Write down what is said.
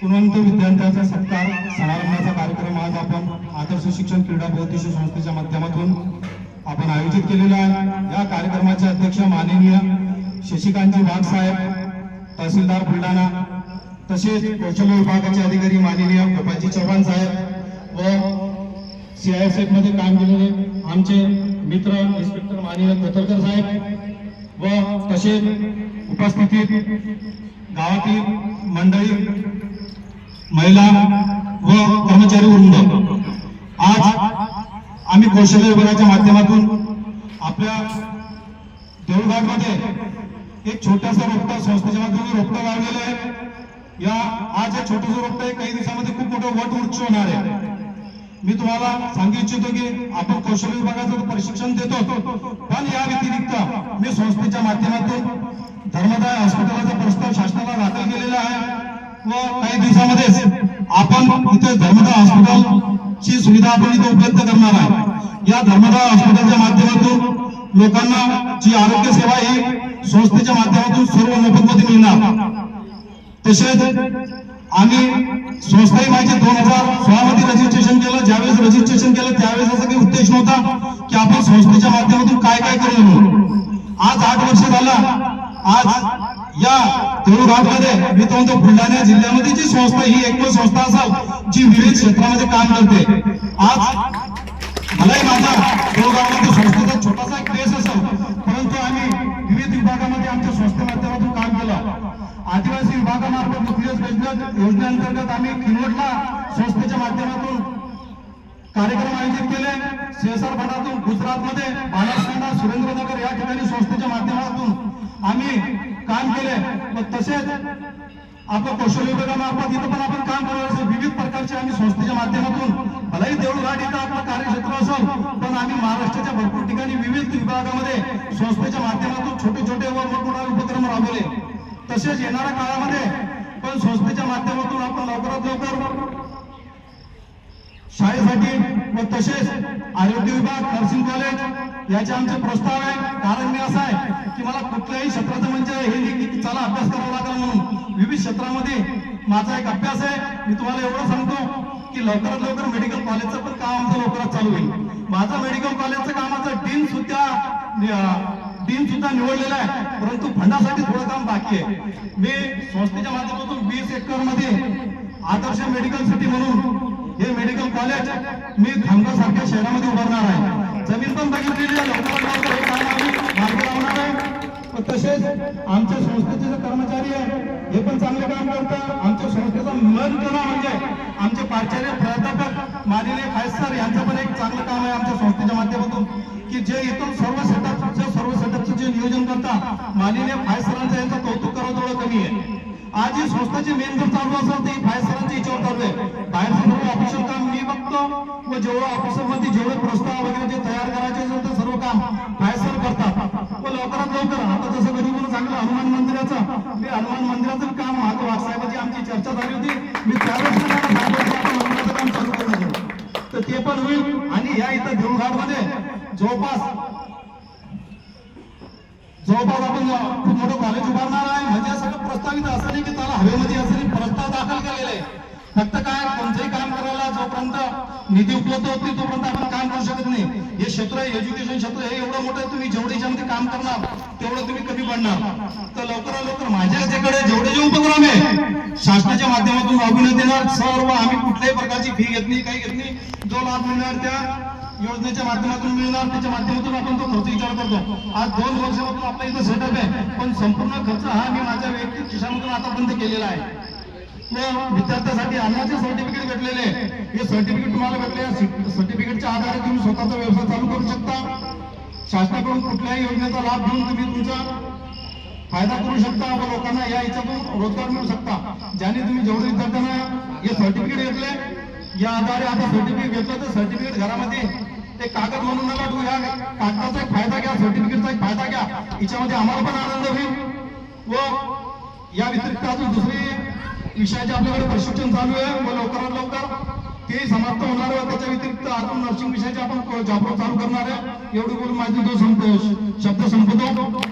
गुणवंत विद्यार्थ्यांचा सत्कार समारंभाचा कार्यक्रम आज आपण आदर्श शिक्षण क्रीडा बौद्धिश संस्थेच्या माध्यमातून आपण आयोजित केलेला आहे. या कार्यक्रमाचे अध्यक्ष माननीय शशिकांतजी वाघ साहेब तहसीलदार बुलढाणा तसेच कौशल्य विभागाचे अधिकारी माननीय गोपालजी चव्हाण साहेब व सीआयएसएफमध्ये काम केलेले आमचे मित्र इन्स्पेक्टर माननीय कोतरकर साहेब व तसेच उपस्थितीत गावातील मंडळी महिला व कर्मचारी वृंद. आज आम्ही कौशल्य विभागाच्या माध्यमातून आपल्या देऊळघाटमध्ये एक छोटासा रोपटा संस्थेच्या माध्यमातून रोपटा लावलेलं आहे. या आज हे छोटंसं रोपटं आहे काही दिवसामध्ये खूप मोठं वट वृक्ष होणार आहे. मी तुम्हाला सांगू इच्छितो की आपण कौशल्य विभागाचं प्रशिक्षण देतो पण या व्यतिरिक्त मी संस्थेच्या माध्यमातून धर्मदाय हॉस्पिटलचा प्रस्ताव शासन व काही दिवसामध्येच आपण इथे धर्मदाय हॉस्पिटलची सुविधा आपण इथे उपलब्ध करणार आहे. या धर्मदा हॉस्पिटलच्या माध्यमातून लोकांना जी आरोग्य सेवा ही संस्थेच्या माध्यमातून सर्व मोफतमध्ये मिळणार. तसेच आम्ही संस्थाही माझी दोन हजार सोळा मध्ये रजिस्ट्रेशन केलं ज्यावेळेस रजिस्ट्रेशन केलं त्यावेळेस असा काही उद्देश नव्हता की आपण संस्थेच्या माध्यमातून काय काय करू म्हणून. आज आठ वर्ष झाला आज या देऊळघाटमध्ये मी तो म्हणतो बुलढाणा जिल्ह्यामध्ये जी संस्था ही एकमेव संस्था असाल जी विविध क्षेत्रामध्ये काम करते. आज मलाही माझा देऊळगावमध्ये संस्थेचा छोटासा एक असेल परंतु आम्ही विविध विभागामध्ये आमच्या संस्थे माध्यमातून काम केलं. आदिवासी विभागामार्फत न्यूक्लियस योजनेअंतर्गत आम्ही किनवटला संस्थेच्या माध्यमातून कार्यक्रम आयोजित केले. शेसार गुजरात गुजरातमध्ये बनासकांडा सुरेंद्रनगर या ठिकाणी संस्थेच्या माध्यमातून आम्ही काम पण तसेच आपण कौशल्य विभागामार्फत इथं पण आपण काम करत असेल विविध प्रकारचे आम्ही संस्थेच्या माध्यमातून भलाही देऊळघाट इथं आपलं कार्यक्षेत्र असेल पण आम्ही महाराष्ट्राच्या भरपूर ठिकाणी विविध विभागामध्ये संस्थेच्या माध्यमातून छोटे छोटे व मोठमोठे उपक्रम राबवले. तसेच येणाऱ्या काळामध्ये पण संस्थेच्या माध्यमातून आपण लवकरात लवकर शाळेसाठी व तसेच आरोग्य विभाग नर्सिंग कॉलेज याचे आमचे प्रस्ताव आहे कारण मी असं आहे की मला कुठल्याही क्षेत्राचं म्हणजे हे नाही चला अभ्यास करावा लागेल म्हणून विविध क्षेत्रामध्ये माझा एक अभ्यास आहे. मी तुम्हाला एवढं सांगतो की लवकरात लवकर मेडिकल कॉलेजचं पण काम आमचं लवकरात चालू होईल. माझं मेडिकल कॉलेजचं कामाचं डीन सुद्धा डीन सुद्धा निवडलेलं आहे. परंतु फंडासाठी थोडं काम बाकी आहे. मी संस्थेच्या माध्यमातून वीस एकरमध्ये आदर्श मेडिकल सिटी म्हणून हे मेडिकल कॉलेज मी खामगाव सारख्या शहरामध्ये उभारणार आहे. जमीन पण बघितलेली आहे. लावणार आहे. तसेच आमच्या संस्थेचे जे कर्मचारी आहे हे पण चांगले काम करतात. आमच्या संस्थेचा मन केला म्हणजे आमचे प्राचार्य प्राध्यापक माननीय खायसर यांचं पण एक चांगलं काम आहे आमच्या संस्थेच्या माध्यमातून की जे इथून सर्व सेटअप सर्व सेटअपचं जे नियोजन करतात माननीय फाय सरांचं यांचं कौतुक करणं थोडं कमी आहे. आज ही संस्थेची मेन जर चालू असेल तर ही फाय सरांच्या याच्यावर चालू आहे. बाहेरचं सर्व ऑफिशियल काम मी बघतो व जेवढं ऑफिसमध्ये जेवढे प्रस्ताव वगैरे जे तयार करायचे असेल ते सर्व काम फाय सर करतात व लवकरात लवकर आता जसं हनुमान मंदिराचं. मी हनुमान मंदिराचं काम माझं वाटसाहेबाची आमची चर्चा झाली होती. मी त्यावेळेस मंदिराचं काम चालू करू नये. तर ते पण होईल. आणि या इथं देऊळघाटमध्ये जवळपास जवळपास आपण खूप मोठं कॉलेज उभारणार आहे. म्हणजे सगळं प्रस्तावित असं नाही की त्याला हवेमध्ये असं प्रस्ताव दाखल केलेला आहे. फक्त काय कोणतंही काम करायला जोपर्यंत निधी उपलब्ध होत नाही तोपर्यंत आपण काम करू शकत नाही. हे क्षेत्र एज्युकेशन क्षेत्र हे एवढं मोठं आहे, तुम्ही जेवढे याच्यामध्ये काम करणार तेवढं तुम्ही कमी पडणार. तर लवकरात लवकर माझ्या याच्याकडे जेवढे जे उपक्रम आहे शासनाच्या माध्यमातून राबविण्यात देणार. सर्व आम्ही कुठल्याही प्रकारची फी घेत नाही काही घेत नाही. जो लाभ मिळणार त्या योजनेच्या माध्यमातून मिळणार त्याच्या माध्यमातून आपण तो खर्च विचार करतो. आज दोन वर्षापासून आपला इथं सेटअप आहे पण संपूर्ण खर्च हा मी माझ्या वैयक्तिक खिशामधून आतापर्यंत केलेला आहे. व विद्यार्थ्यासाठी अन्नाचे सर्टिफिकेट भेटलेले हे सर्टिफिकेट तुम्हाला भेटले सर्टिफिकेटच्या आधारे तुम्ही स्वतःचा व्यवसाय चालू करू शकता. शासनाकडून कुठल्याही योजनेचा लाभ घेऊन तुम्ही तुमचा फायदा करू शकता व लोकांना या याच्यातून रोजगार मिळू शकता. ज्याने तुम्ही जेवढे विद्यार्थ्यांना हे सर्टिफिकेट घेतले या आधारे आता सर्टिफिकेट घेतलं तर सर्टिफिकेट घरामध्ये ते कागद म्हणून नका ठेवू या कागदाचा एक फायदा घ्या सर्टिफिकेटचा एक फायदा घ्या. याच्यामध्ये आम्हाला पण आनंद होईल. व या व्यतिरिक्त अजून दुसरी विषयाचे आपल्याकडे प्रशिक्षण चालू आहे. व लवकरात लवकर ते समाप्त होणार आहे. त्याच्या व्यतिरिक्त अजून नर्सिंग विषयाचे आपण जॉब चालू करणार आहे. एवढी बोलून माझी तो संतोष शब्द संपतो.